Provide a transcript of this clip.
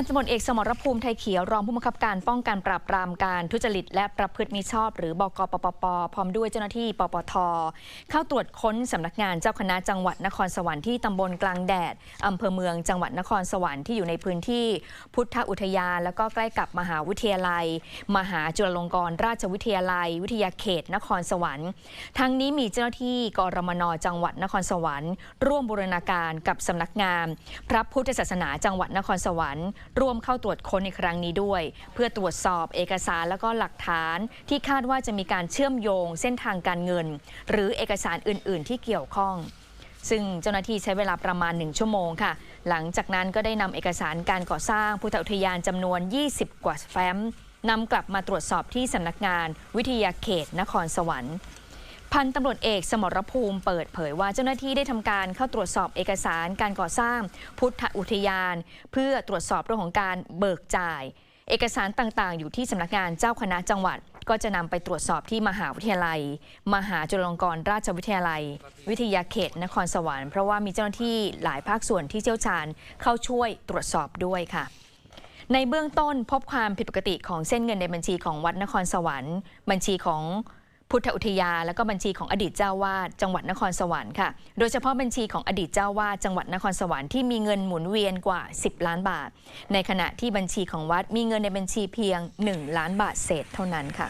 พันตำรวจเอกสมรภูมิไทยเขียวรองผู้บังคับการป้องกันปราบปรามการทุจริต และประพฤติมิชอบ หรือ บกปปป พร้อมด้วยเจ้าหน้าที่ปปท เข้าตรวจค้นสำนักงานเจ้าคณะจังหวัดนครสวรรค์ที่ตำบลกลางแดดอำเภอเมืองจังหวัดนครสวรรค์ที่อยู่ในพื้นที่ พุทธอุทยาน แล้วก็ใกล้กับมหาวิทยาลัย มหาจุฬาลงกรณราชวิทยาลัย วิทยาเขต นครสวรรค์ ทั้งนี้มีเจ้าหน้าที่กรมนจังหวัดนครสวรรค์ ร่วมบูรณาการกับสำนักงาน พระพุทธศาสนาจังหวัดนครสวรรค์ร่วมเข้าตรวจค้นในครั้งนี้ด้วย เพื่อตรวจสอบเอกสารและก็หลักฐาน ที่คาดว่าจะมีการเชื่อมโยงเส้นทางการเงิน หรือเอกสารอื่น ๆ ที่เกี่ยวข้องซึ่งเจ้าหน้าที่ใช้เวลาประมาณ 1 ชั่วโมงค่ะ หลังจากนั้นก็ได้นำเอกสารการก่อสร้างพุทธอุทยานจำนวน 20 กว่าแฟ้มนำกลับมาตรวจสอบที่สำนักงานวิทยาเขตนครสวรรค์ พันตำรวจเอกสมรภูมิเปิดเผยว่าเจ้าหน้าที่ได้ทำการเข้าตรวจสอบเอกสารการก่อสร้าง พุทธอุทยาน เพื่อตรวจสอบเรื่องของการเบิกจ่าย เอกสารต่างๆ อยู่ที่สำนักงานเจ้าคณะจังหวัด ก็จะนำไปตรวจสอบที่มหาวิทยาลัย มหาจุฬาลงกรณราชวิทยาลัย วิทยาเขตนครสวรรค์เพราะว่ามีเจ้าหน้าที่หลายภาคส่วนที่เชี่ยวชาญเข้าช่วยตรวจสอบด้วยค่ะในเบื้องต้นพบความผิดปกติของเส้นเงินในบัญชีของวัดนครสวรรค์ บัญชีของ พุทธอุทยา และก็บัญชีของอดีตเจ้าวาดจังหวัดนครสวรรค์ค่ะ โดยเฉพาะบัญชีของอดีตเจ้าวาดจังหวัดนครสวรรค์ที่มีเงินหมุนเวียนกว่า 10 ล้านบาท ในขณะที่บัญชีของวัดมีเงินในบัญชีเพียง 1 ล้านบาทเศษเท่านั้นค่ะ